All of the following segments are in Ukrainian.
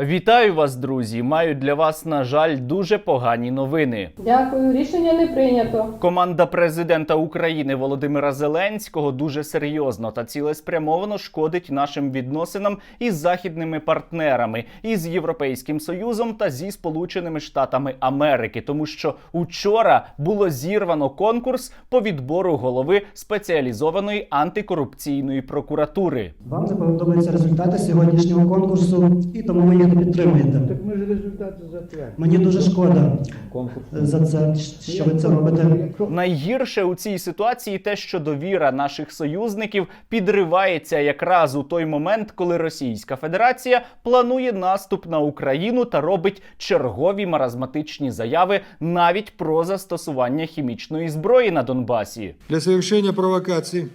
Вітаю вас, друзі! Маю для вас, на жаль, дуже погані новини. Дякую, рішення не прийнято. Команда президента України Володимира Зеленського дуже серйозно та цілеспрямовано шкодить нашим відносинам із західними партнерами, із Європейським Союзом та зі Сполученими Штатами Америки, тому що учора було зірвано конкурс по відбору голови спеціалізованої антикорупційної прокуратури. Вам не подобаються результати сьогоднішнього конкурсу, і тому ви їх не підтримуєте. Так ми ж результати затвердимо. Мені дуже шкода Конкурс. за це, що ви це робите. Найгірше у цій ситуації те, що довіра наших союзників підривається якраз у той момент, коли Російська Федерація планує наступ на Україну та робить чергові маразматичні заяви навіть про застосування хімічної зброї на Донбасі. Для совершения провокаций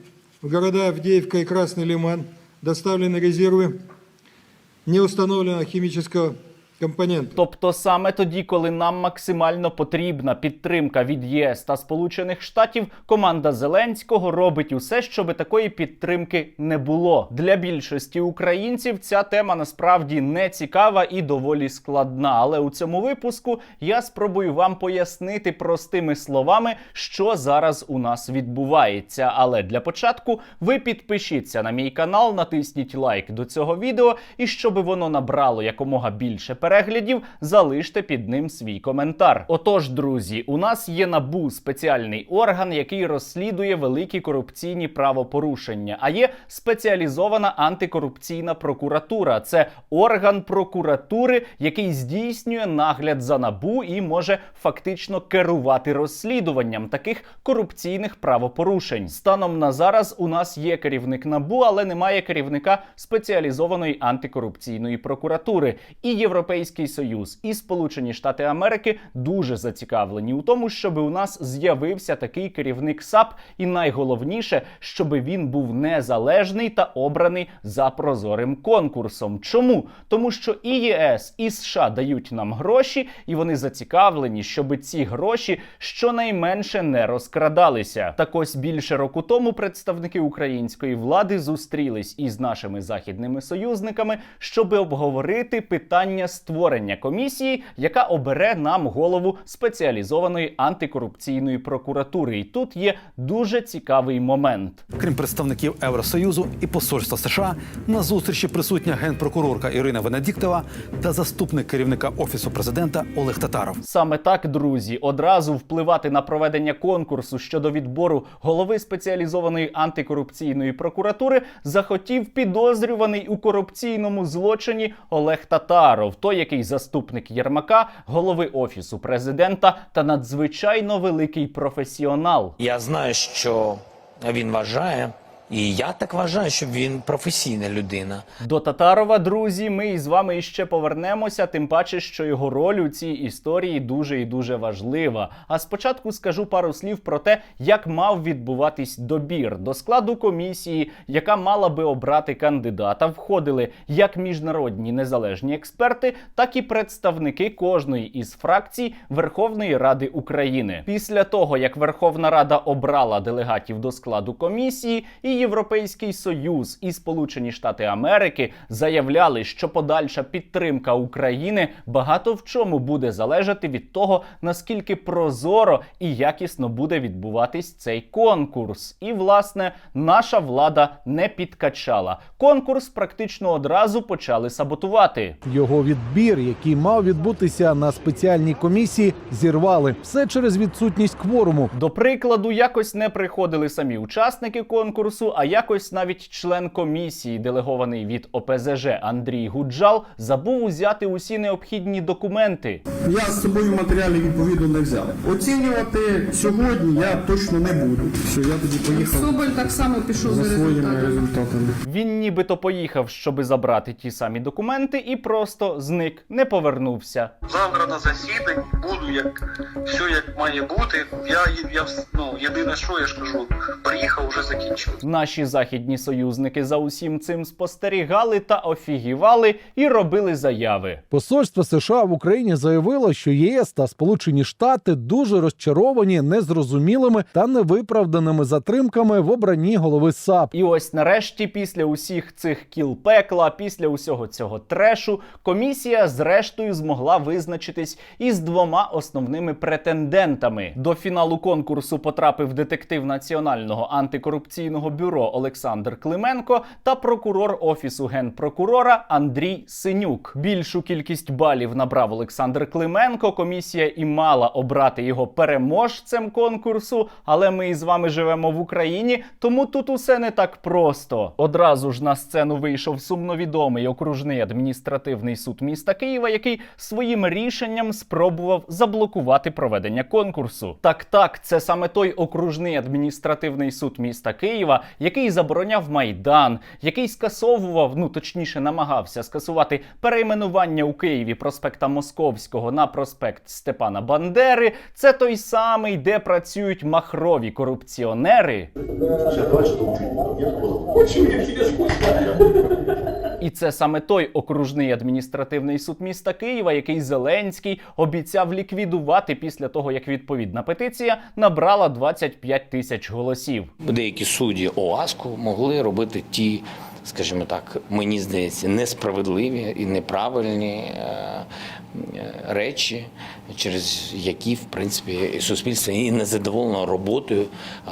в города Авдеевка и Красный Лиман доставлены резервы неустановленного химического компонента. Тобто саме тоді, коли нам максимально потрібна підтримка від ЄС та Сполучених Штатів, команда Зеленського робить усе, щоб такої підтримки не було. Для більшості українців ця тема насправді не цікава і доволі складна. Але у цьому випуску я спробую вам пояснити простими словами, що зараз у нас відбувається. Але для початку ви підпишіться на мій канал, натисніть лайк до цього відео, і щоб воно набрало якомога більше переглядів, залиште під ним свій коментар. Отож, друзі, у нас є набу спеціальний орган, який розслідує великі корупційні правопорушення. А є спеціалізована антикорупційна прокуратура. Це орган прокуратури, який здійснює нагляд за набу і може фактично керувати розслідуванням таких корупційних правопорушень. Станом на зараз у нас є керівник набу, але немає керівника спеціалізованої антикорупційної прокуратури. І Європейський Союз, і Сполучені Штати Америки дуже зацікавлені у тому, щоб у нас з'явився такий керівник САП, і найголовніше, щоб він був незалежний та обраний за прозорим конкурсом. Чому? Тому що і ЄС, і США дають нам гроші, і вони зацікавлені, щоб ці гроші щонайменше не розкрадалися. Так ось більше року тому представники української влади зустрілись із нашими західними союзниками, щоб обговорити питання створення комісії, яка обере нам голову спеціалізованої антикорупційної прокуратури. І тут є дуже цікавий момент. Крім представників Євросоюзу і посольства США, на зустрічі присутня генпрокурорка Ірина Венедіктова та заступник керівника офісу президента Олег Татаров. Саме так, друзі, одразу впливати на проведення конкурсу щодо відбору голови спеціалізованої антикорупційної прокуратури захотів підозрюваний у корупційному злочині Олег Татаров, той, який заступник Єрмака, голови офісу президента та надзвичайно великий професіонал. Я знаю, що він вважає, і я так вважаю, що він професійна людина. До Татарова, друзі, ми із вами іще повернемося, тим паче, що його роль у цій історії дуже і дуже важлива. А спочатку скажу пару слів про те, як мав відбуватись добір до складу комісії, яка мала би обрати кандидата. Входили як міжнародні незалежні експерти, так і представники кожної із фракцій Верховної Ради України. Після того, як Верховна Рада обрала делегатів до складу комісії, і Європейський Союз і Сполучені Штати Америки заявляли, що подальша підтримка України багато в чому буде залежати від того, наскільки прозоро і якісно буде відбуватись цей конкурс. І власне наша влада не підкачала. Конкурс практично одразу почали саботувати. Його відбір, який мав відбутися на спеціальній комісії, зірвали все через відсутність кворуму. До прикладу, якось не приходили самі учасники конкурсу, а якось навіть член комісії, делегований від ОПЗЖ Андрій Гуджал, забув узяти усі необхідні документи. Я з собою матеріалів відповідно не взяв. Оцінювати сьогодні я точно не буду. Все, я тоді поїхав Соболь так само пішов за за своїми результатами. результатами. Він нібито поїхав, щоби забрати ті самі документи, і просто зник, не повернувся. завтра на засіданні буду як все як має бути. Я, я ну, єдине, що я ж кажу, приїхав, вже закінчив. Наші західні союзники за усім цим спостерігали та офігівали і робили заяви. Посольство США в Україні заявило, що ЄС та Сполучені Штати дуже розчаровані незрозумілими та невиправданими затримками в обранні голови САП. І ось нарешті, після усіх цих кіл пекла, після усього цього трешу, комісія зрештою змогла визначитись із двома основними претендентами. До фіналу конкурсу потрапив детектив Національного антикорупційного бюро Олександр Клименко та прокурор офісу генпрокурора Андрій Синюк. Більшу кількість балів набрав Олександр Клименко. Комісія і мала обрати його переможцем конкурсу, але ми із вами живемо в Україні, тому тут усе не так просто. Одразу ж на сцену вийшов сумновідомий окружний адміністративний суд міста Києва, який своїм рішенням спробував заблокувати проведення конкурсу. Так, так, це саме той окружний адміністративний суд міста Києва, який забороняв майдан, який скасовував, ну точніше, намагався скасувати перейменування у Києві проспекта Московського на проспект Степана Бандери. Це той самий, де працюють махрові корупціонери. І це саме той окружний адміністративний суд міста Києва, який Зеленський обіцяв ліквідувати після того, як відповідна петиція набрала 25 тисяч голосів. Деякі судді ОАСКу могли робити ті, скажімо так, мені здається, несправедливі і неправильні е, е, речі, через які, в принципі, суспільство і не задоволено роботою е,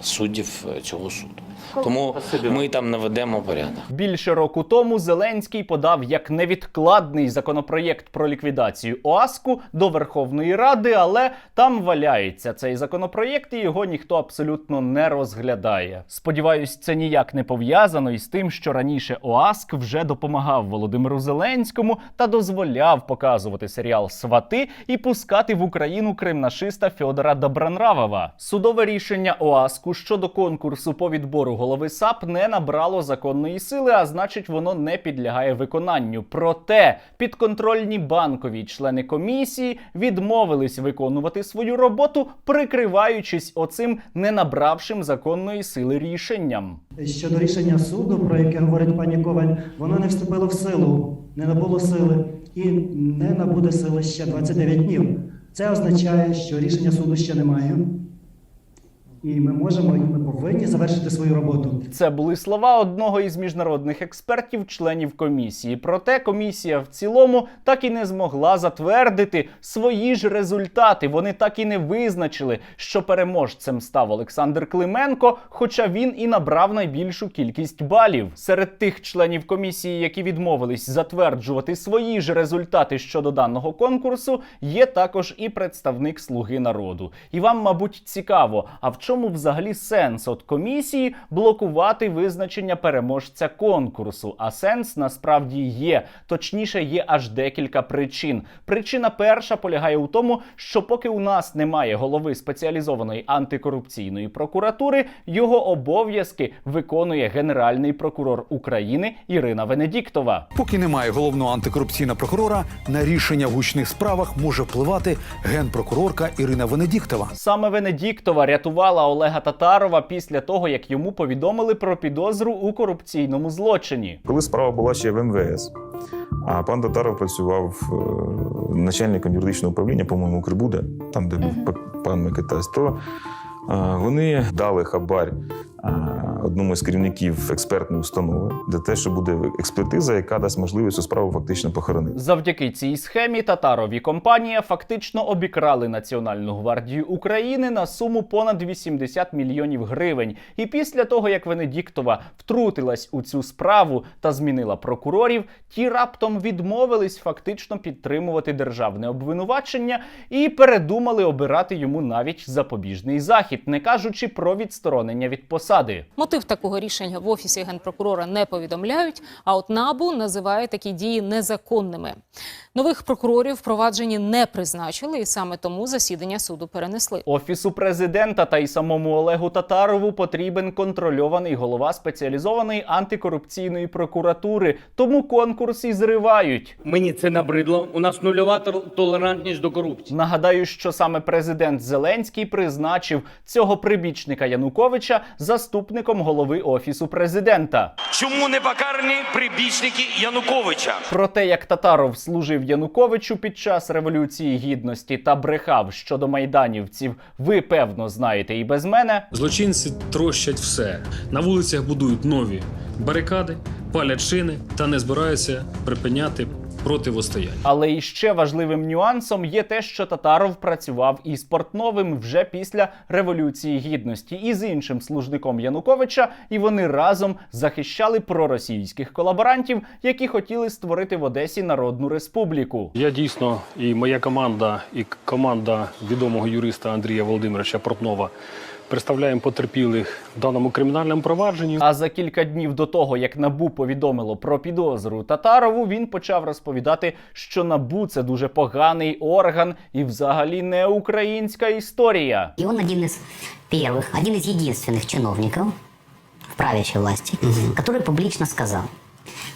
суддів цього суду. Тому ми там наведемо порядок. Більше року тому Зеленський подав як невідкладний законопроєкт про ліквідацію ОАСКу до Верховної Ради, але там валяється цей законопроєкт, і його ніхто абсолютно не розглядає. Сподіваюсь, це ніяк не пов'язано із тим, що раніше ОАСК вже допомагав Володимиру Зеленському та дозволяв показувати серіал Свати і пускати в Україну кримнашиста Фьодора Добронравова. Судове рішення ОАСКу щодо конкурсу по відбору голови САП не набрало законної сили, а значить, воно не підлягає виконанню. Проте підконтрольні банкові члени комісії відмовились виконувати свою роботу, прикриваючись оцим не набравшим законної сили рішенням. Щодо рішення суду, про яке говорить пані Коваль, воно не вступило в силу, не набуло сили і не набуде сили ще 29 днів. Це означає, що рішення суду ще немає. І ми можемо, і ми повинні завершити свою роботу. Це були слова одного із міжнародних експертів, членів комісії. Проте комісія в цілому так і не змогла затвердити свої ж результати. Вони так і не визначили, що переможцем став Олександр Клименко, хоча він і набрав найбільшу кількість балів. Серед тих членів комісії, які відмовились затверджувати свої ж результати щодо даного конкурсу, є також і представник Слуги народу. І вам, мабуть, цікаво, а в чому взагалі сенс от комісії блокувати визначення переможця конкурсу? А сенс насправді є. Точніше, є аж декілька причин. Причина перша полягає у тому, що поки у нас немає голови спеціалізованої антикорупційної прокуратури, його обов'язки виконує генеральний прокурор України Ірина Венедіктова. Поки немає головного антикорупційного прокурора, на рішення в гучних справах може впливати генпрокурорка Ірина Венедіктова. Саме Венедіктова рятувала Олега Татарова після того, як йому повідомили про підозру у корупційному злочині. Коли справа була ще в МВС, а пан Татаров працював е, начальником юридичного управління, по-моєму, Укрбуде, там, де був п- пан Микитась, то е, вони дали хабар одному з керівників експертної установи, де те, що буде експертиза, яка дасть можливість цю справу фактично похоронити. Завдяки цій схемі Татарові компанія фактично обікрали Національну гвардію України на суму понад 80 мільйонів гривень. І після того, як Венедіктова втрутилась у цю справу та змінила прокурорів, ті раптом відмовились фактично підтримувати державне обвинувачення і передумали обирати йому навіть запобіжний захід, не кажучи про відсторонення від посади. Мотив такого рішення в офісі генпрокурора не повідомляють. А от набу називає такі дії незаконними. Нових прокурорів впроваджені не призначили, і саме тому засідання суду перенесли. Офісу президента та й самому Олегу Татарову потрібен контрольований голова спеціалізованої антикорупційної прокуратури. Тому конкурс і зривають. Мені це набридло. У нас нульова толерантність до корупції. Нагадаю, що саме президент Зеленський призначив цього прибічника Януковича заступником голови офісу президента. Чому не покарані прибічники Януковича? Про те, як Татаров служив Януковичу під час революції гідності та брехав щодо майданівців, ви певно знаєте і без мене. Злочинці трощать все. На вулицях будують нові барикади, палять шини та не збираються припиняти противостояння. Але іще важливим нюансом є те, що Татаров працював із Портновим вже після революції гідності і з іншим служником Януковича, і вони разом захищали проросійських колаборантів, які хотіли створити в Одесі Народну Республіку. Я дійсно і моя команда, і команда відомого юриста Андрія Володимировича Портнова представляємо потерпілих в даному кримінальному провадженні. А за кілька днів до того, як Набу повідомило про підозру Татарову, він почав розповідати, що Набу це дуже поганий орган і взагалі не українська історія. И он один из первых, один из единственных чиновников в правящей власти, который публично сказал,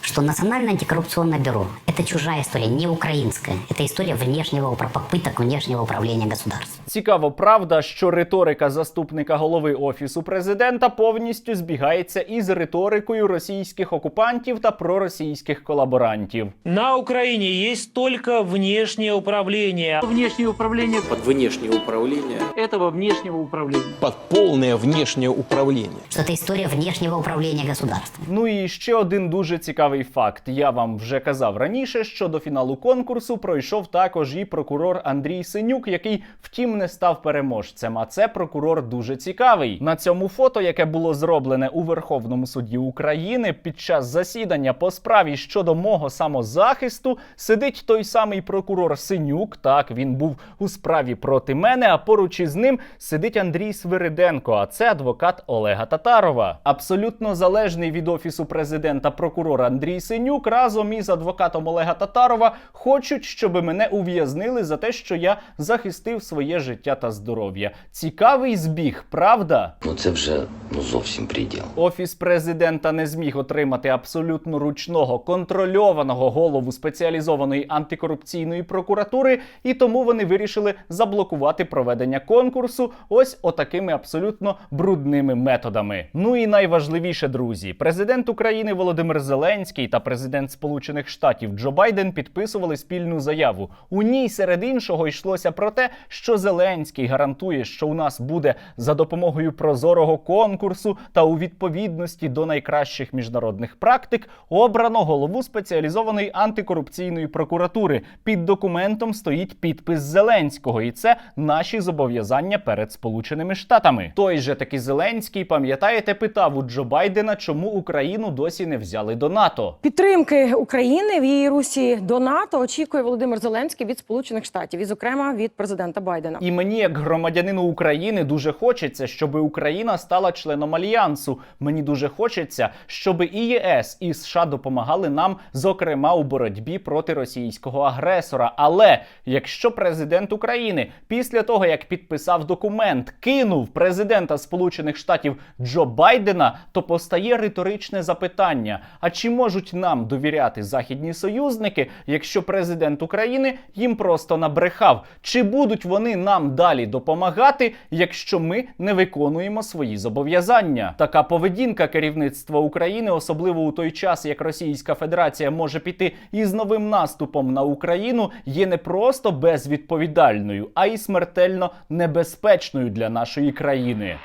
что Национальное антикоррупционное бюро – это чужая история, не украинская. Это история внешнего, упра- попыток внешнего управления государством. Цікаво, правда, що риторика заступника голови офісу президента повністю збігається із риторикою російських окупантів та проросійських колаборантів. На Україні є тільки внешнє управління. Внешнее управление Под внешнє управління. этого внешнего управления. Под повне внешнє управління. Что это история внешнего управления государством. Ну і ще один дуже цікавий факт. Я вам вже казав раніше, що до фіналу конкурсу пройшов також і прокурор Андрій Синюк, який втім не став переможцем. А це прокурор дуже цікавий. На цьому фото, яке було зроблене у Верховному суді України під час засідання по справі щодо мого самозахисту, сидить той самий прокурор Синюк. Так він був у справі проти мене. А поруч із ним сидить Андрій Свириденко. А це адвокат Олега Татарова. Абсолютно залежний від офісу президента прокурор Андрій Синюк разом із адвокатом Олега Татарова хочуть, щоб мене ув'язнили за те, що я захистив своє життя та здоров'я. Цікавий збіг, правда? Ну це вже ну зовсім приділ. Офіс президента не зміг отримати абсолютно ручного контрольованого голову спеціалізованої антикорупційної прокуратури, і тому вони вирішили заблокувати проведення конкурсу ось отакими абсолютно брудними методами. Ну і найважливіше, друзі, президент України Володимир Зеленський та президент Сполучених Штатів Джо Байден підписували спільну заяву. У ній серед іншого йшлося про те, що Зеленський гарантує, що у нас буде за допомогою прозорого конкурсу та у відповідності до найкращих міжнародних практик обрано голову спеціалізованої антикорупційної прокуратури. Під документом стоїть підпис Зеленського, і це наші зобов'язання перед Сполученими Штатами. Той же таки Зеленський, пам'ятаєте, питав у Джо Байдена, чому Україну досі не взяли до НАТО. Підтримки України в її русі до НАТО очікує Володимир Зеленський від Сполучених Штатів, і, зокрема, від президента Байдена. І мені, як громадянину України, дуже хочеться, щоб Україна стала членом альянсу. Мені дуже хочеться, щоб і ЄС і США допомагали нам, зокрема у боротьбі проти російського агресора. Але якщо президент України після того, як підписав документ, кинув президента Сполучених Штатів Джо Байдена, то постає риторичне запитання: а чи можуть нам довіряти західні союзники, якщо президент України їм просто набрехав? Чи будуть вони нам далі допомагати, якщо ми не виконуємо свої зобов'язання? Така поведінка керівництва України, особливо у той час, як Російська Федерація може піти із новим наступом на Україну, є не просто безвідповідальною, а й смертельно небезпечною для нашої країни.